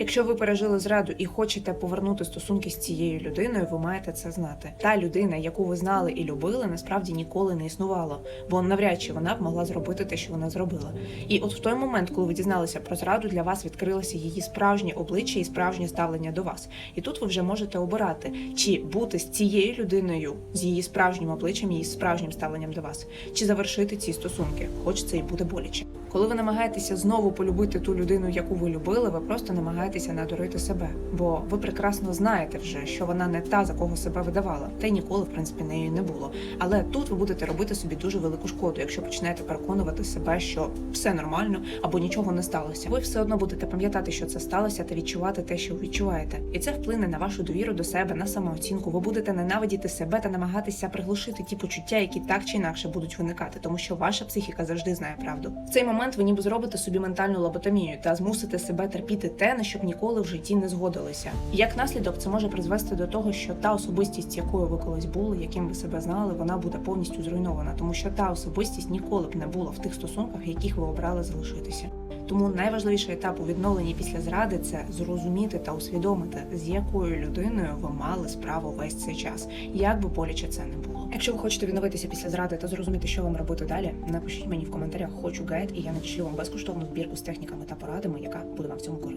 Якщо ви пережили зраду і хочете повернути стосунки з цією людиною, ви маєте це знати. Та людина, яку ви знали і любили, насправді ніколи не існувала, бо навряд чи вона б могла зробити те, що вона зробила. І от в той момент, коли ви дізналися про зраду, для вас відкрилося її справжнє обличчя і справжнє ставлення до вас. І тут ви вже можете обирати, чи бути з цією людиною, з її справжнім обличчям, її справжнім ставленням до вас, чи завершити ці стосунки, хоч це і буде боляче. Коли ви намагаєтеся знову полюбити ту людину, яку ви любили, ви просто намагаєтеся надурити себе, бо ви прекрасно знаєте вже, що вона не та, за кого себе видавала, та й ніколи, в принципі, нею не було. Але тут ви будете робити собі дуже велику шкоду, якщо почнете переконувати себе, що все нормально або нічого не сталося. Ви все одно будете пам'ятати, що це сталося, та відчувати те, що ви відчуваєте, і це вплине на вашу довіру до себе, на самооцінку. Ви будете ненавидіти себе та намагатися приглушити ті почуття, які так чи інакше будуть виникати, тому що ваша психіка завжди знає правду. В цей момент ви ніби зробите собі ментальну лоботомію та змусите себе терпіти те, на що б ніколи в житті не згодилися. Як наслідок, це може призвести до того, що та особистість, якою ви колись були, яким ви себе знали, вона буде повністю зруйнована, тому що та особистість ніколи б не була в тих стосунках, в яких ви обрали залишитися. Тому найважливіший етап у відновленні після зради це зрозуміти та усвідомити, з якою людиною ви мали справу весь цей час, як би боляче це не було. Якщо ви хочете відновитися після зради та зрозуміти, що вам робити далі, напишіть мені в коментарях хочу гайд, і я надішлю вам безкоштовну збірку з техніками та порадами, яка буде вам в цьому корисна.